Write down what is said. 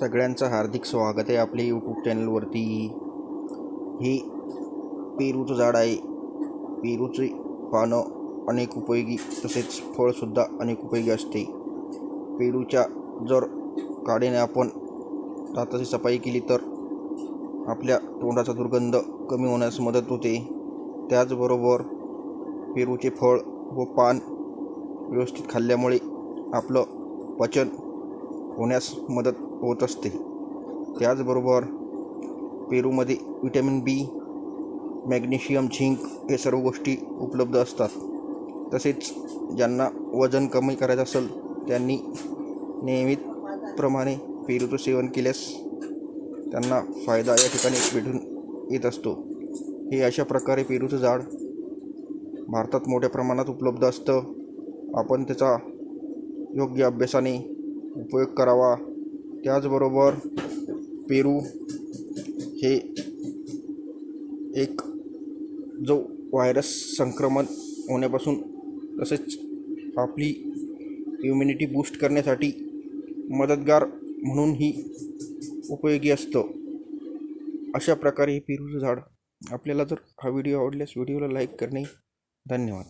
सगळ्यांचं हार्दिक स्वागत आहे आपल्या यूट्यूब चॅनलवरती हे पेरूचं झाड आहे. पेरूचे पानं अनेक उपयोगी तसेच फळसुद्धा अनेक उपयोगी असते. पेरूच्या जर काडीने आपण दाताची सफाई केली तर आपल्या तोंडाचा दुर्गंध कमी होण्यास मदत होते. त्याचबरोबर पेरूचे फळ व पान व्यवस्थित खाल्ल्यामुळे आपलं पचन होण्यास मदत होत असते. त्याचबरोबर पेरूमध्ये विटॅमिन बी मॅग्नेशियम झिंक हे सर्व गोष्टी उपलब्ध असतात. तसेच ज्यांना वजन कमी करायचं असेल त्यांनी नियमितप्रमाणे पेरूचं सेवन केल्यास त्यांना फायदा या ठिकाणी भेटून येत असतो. हे अशा प्रकारे पेरूचं झाड भारतात मोठ्या प्रमाणात उपलब्ध असतं. आपण त्याचा योग्य अभ्यासाने उपयोग करावा. त्याचबरोबर पेरू हे एक जो व्हायरस संक्रमण होण्यापासून तसेच आपली इम्युनिटी बूस्ट करण्यासाठी मदतगार म्हणूनही उपयोगी असतं. अशा प्रकारे हे पेरूचं झाड. आपल्याला जर हा व्हिडिओ आवडल्यास व्हिडिओला लाईक करणे. धन्यवाद.